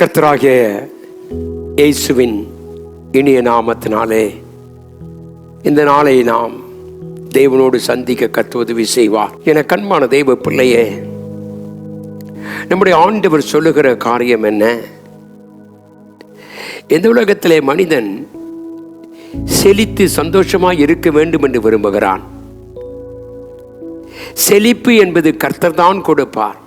கர்த்தராகிய இயேசுவின் இனிய நாமத்தினாலே இந்த நாளை நாம் தேவனோடு சந்திக்க கர்த்தர் உதவி செய்வார். என கண்மான தெய்வ பிள்ளையே நம்முடைய ஆண்டவர் சொல்லுகிற காரியம் என்ன? இந்த உலகத்திலே மனிதன் செழித்து சந்தோஷமாக இருக்க வேண்டும் என்று விரும்புகிறான். செழிப்பு என்பது கர்த்தர் தான் கொடுப்பார்.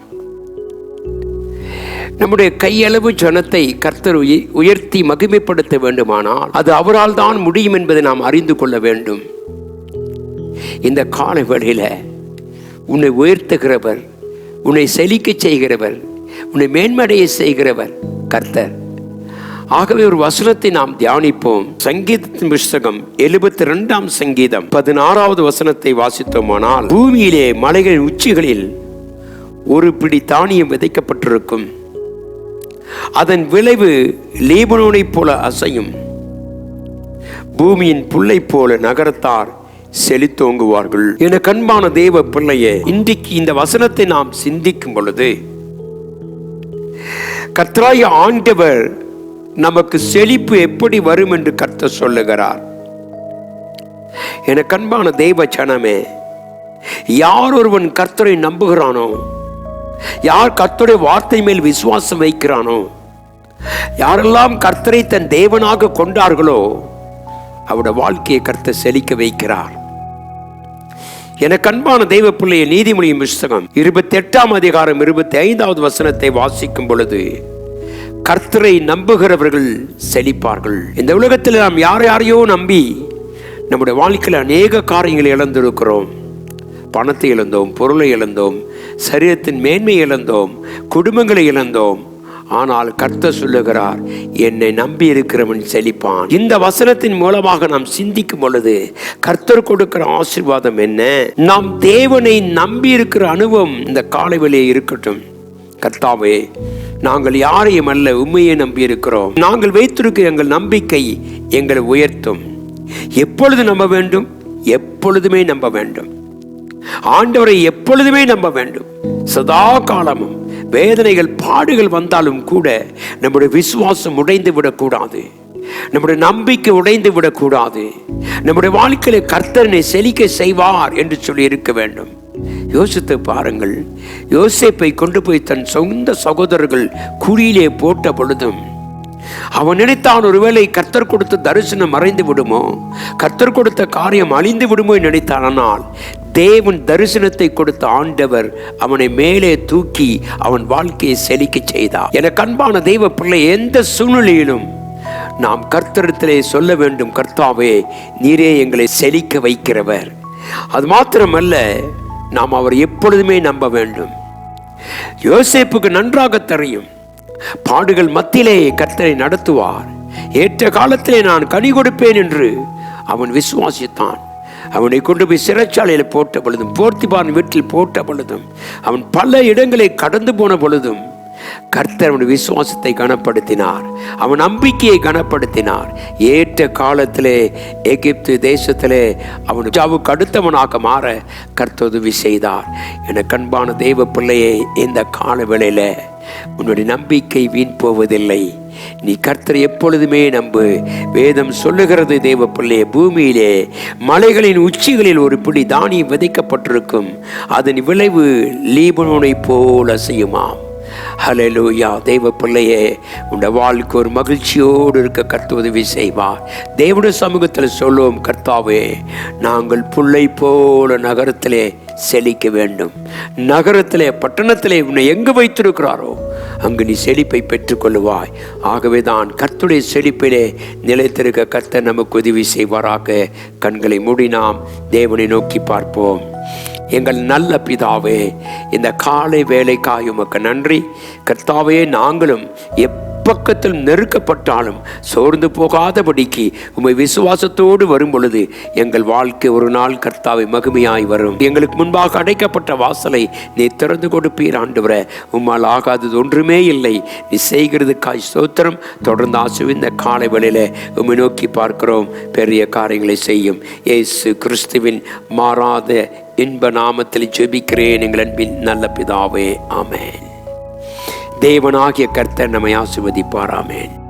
நம்முடைய கையளவு ஜனத்தை கர்த்தர் உயர்த்தி மகிமைப்படுத்த வேண்டுமானால் அது அவரால் தான் முடியும் என்பதை நாம் அறிந்து கொள்ள வேண்டும். இந்த கால வழியில் உன்னை உயர்த்துகிறவர் உன்னை செழிக்கச் செய்கிறவர் உன்னை மேன்மடைய செய்கிறவர் கர்த்தர். ஆகவே ஒரு வசனத்தை நாம் தியானிப்போம். சங்கீதத்தின் புஸ்தகம் எழுபத்தி ரெண்டாம் சங்கீதம் பதினாறாவது வசனத்தை வாசித்தோமானால் பூமியிலே மலைகளின் உச்சிகளில் ஒரு பிடி தானியம் விதைக்கப்பட்டிருக்கும். அதன் விளைவு லீபனோனைப் போல அசையும். பூமியின் புல்லை போல நகரத்தார் செழித்தோங்குவார்கள். என கண்பான தேவ பிள்ளையே இன்றைக்கு இந்த வசனத்தை நாம் சிந்திக்கும் பொழுது கத்ராய ஆண்டவர் நமக்கு செழிப்பு எப்படி வரும் என்று கர்த்த சொல்லுகிறார். என கண்பான தெய்வ ஜனமே யார் ஒருவன் கர்த்தரை நம்புகிறானோ யார் கர்த்தருடைய வார்த்தை மேல் விசுவாசம் வைக்கிறானோ யாரெல்லாம் கர்த்தரை தன் தேவனாக கொண்டார்களோ அவருடைய வாழ்க்கையை கர்த்தர் செழிக்க வைக்கிறார். என கண்பான தெய்வ பிள்ளைய நீதிமொழியின் புஸ்தகம் இருபத்தி எட்டாம் அதிகாரம் இருபத்தி ஐந்தாவது வசனத்தை வாசிக்கும் பொழுது கர்த்தரை நம்புகிறவர்கள் செழிப்பார்கள். இந்த உலகத்தில் நாம் யார் யாரையோ நம்பி நம்முடைய வாழ்க்கையில் அநேக காரியங்களை இழந்திருக்கிறோம். பணத்தை இழந்தோம் பொருளை இழந்தோம் சரீரத்தின் மேன்மை இழந்தோம் குடும்பங்களை இழந்தோம். ஆனால் கர்த்தர் சொல்லுகிறார் என்னை நம்பி இருக்கிறவன் செழிப்பான். இந்த வசனத்தின் மூலமாக நாம் சிந்திக்கும் பொழுது கர்த்தர் கொடுக்கிற ஆசீர்வாதம் என்ன? நாம் தேவனை நம்பி இருக்கிற அனுபவம் இந்த காலை இருக்கட்டும். கர்த்தாவே நாங்கள் யாரையும் அல்ல உண்மையை நம்பி இருக்கிறோம். நாங்கள் வைத்திருக்கிற எங்கள் நம்பிக்கை எங்களை உயர்த்தும். எப்பொழுது நம்ப வேண்டும்? எப்பொழுதுமே நம்ப வேண்டும். ஆண்டவரை எப்பொழுதுமே நம்ப வேண்டும். சதா காலமும் வேதனைகள் பாடுகள் வந்தாலும் கூட நம்முடைய விசுவாசம் உடைந்து விடக்கூடாது. நம்முடைய நம்பிக்கை உடைந்து விடக்கூடாது. நம்முடைய வாழ்க்கையில கர்த்தரனை செழிக்க செய்வார் என்று சொல்லி இருக்க வேண்டும். யோசித்து பாருங்கள். யோசிப்பை கொண்டு போய் தன் சொந்த சகோதரர்கள் குழியிலே போட்ட பொழுதும் அவன் நினைத்தான் ஒருவேளை கர்த்தர் கொடுத்த தரிசனம் மறைந்து விடுமோ? கர்த்தர் கொடுத்த காரியம் அழிந்து விடுமோ நினைத்தான். ஆனால் தேவன் தரிசனத்தை கொடுத்த ஆண்டவர் அவனை மேலே தூக்கி அவன் வாழ்க்கையை செழிக்க செய்தார். என கண்பான தெய்வ பிள்ளை எந்த சூழ்நிலையிலும் நாம் கர்த்தரிடத்திலே சொல்ல வேண்டும் கர்த்தாவே நீரே எங்களை செழிக்க வைக்கிறவர். அது மாத்திரமல்ல நாம் அவர் எப்பொழுதுமே நம்ப வேண்டும். யோசேப்புக்கு நன்றாக தெரியும் பாடுகள் மத்தியிலே கர்த்தரை நடத்துவார். ஏற்ற காலத்திலே நான் கனி கொடுப்பேன் என்று அவன் விசுவாசித்தான். அவனை கொண்டு போய் சிறைச்சாலையில் போட்ட பொழுதும் போர்த்திபான் வீட்டில் போட்ட பொழுதும் அவன் பல இடங்களை கடந்து போன பொழுதும் கர்த்தர் அவன் விசுவாசத்தை கனப்படுத்தினார். அவன் நம்பிக்கையை கனப்படுத்தினார். ஏற்ற காலத்திலே எகிப்து தேசத்திலே அவன் ஜாவுக்கு அடுத்தவனாக மாற கர்த்தர் உதவி செய்தார். என கண்பான தெய்வ பிள்ளையை இந்த கால வேளையில உன்னுடைய நம்பிக்கை வீண் போவதில்லை. நீ கர்த்தரை எப்பொழுதுமே நம்பு. வேதம் சொல்லுகிறது தேவ பிள்ளையே பூமியிலே மலைகளின் உச்சிகளில் ஒரு பிடி தானியம் விதைக்கப்பட்டிருக்கும். அதன் விளைவு லீபனோனை போல் அசையுமாம். ஹalleluya. தெய்வ பிள்ளையே உண்ட வாழ்க்கை ஒரு மகிழ்ச்சியோடு இருக்க கர்த்த உதவி செய்வார். தேவனுடைய சமூகத்தில் சொல்லுவோம் கர்த்தாவே நாங்கள் பிள்ளை போல நகரத்திலே செழிக்க வேண்டும். நகரத்திலே பட்டணத்திலே உன்னை எங்கு வைத்திருக்கிறாரோ அங்கு நீ செழிப்பை பெற்றுக்கொள்வாய் ஆகவே தான் கர்த்துடைய செழிப்பிலே நிலைத்திருக்க கர்த்தர் நமக்கு உதவி செய்வாராக. கண்களை மூடி நாம் தேவனை நோக்கி பார்ப்போம். எங்கள் நல்ல பிதாவே இந்த காலை வேலைக்காய் உமக்கு நன்றி. கர்த்தாவே நாங்களும் எப்பக்கத்தில் நெருக்கப்பட்டாலும் சோர்ந்து போகாதபடிக்கு உமை விசுவாசத்தோடு வரும் பொழுது எங்கள் வாழ்க்கை ஒரு நாள் கர்த்தாவை மகிமையாய் வரும். எங்களுக்கு முன்பாக அடைக்கப்பட்ட வாசலை நீ திறந்து கொடுப்பீர் ஆண்டவர. உம்மால் ஆகாதது ஒன்றுமே இல்லை. நீ செய்கிறதுக்காய் சோத்திரம் தொடர்ந்து ஆசுவிந்த காலை வேளையில உம்மை நோக்கி பார்க்கிறோம். பெரிய காரியங்களை செய்யும். ஏசு கிறிஸ்துவின் மாறாத இன்ப நாமத்தில் ஜெபிக்கிறேன். எங்கள் அன்பின் நல்ல பிதாவே. ஆமேன். தேவனாகிய கர்த்தர் நம்மை ஆசிர்வதிப்பாராமேன்.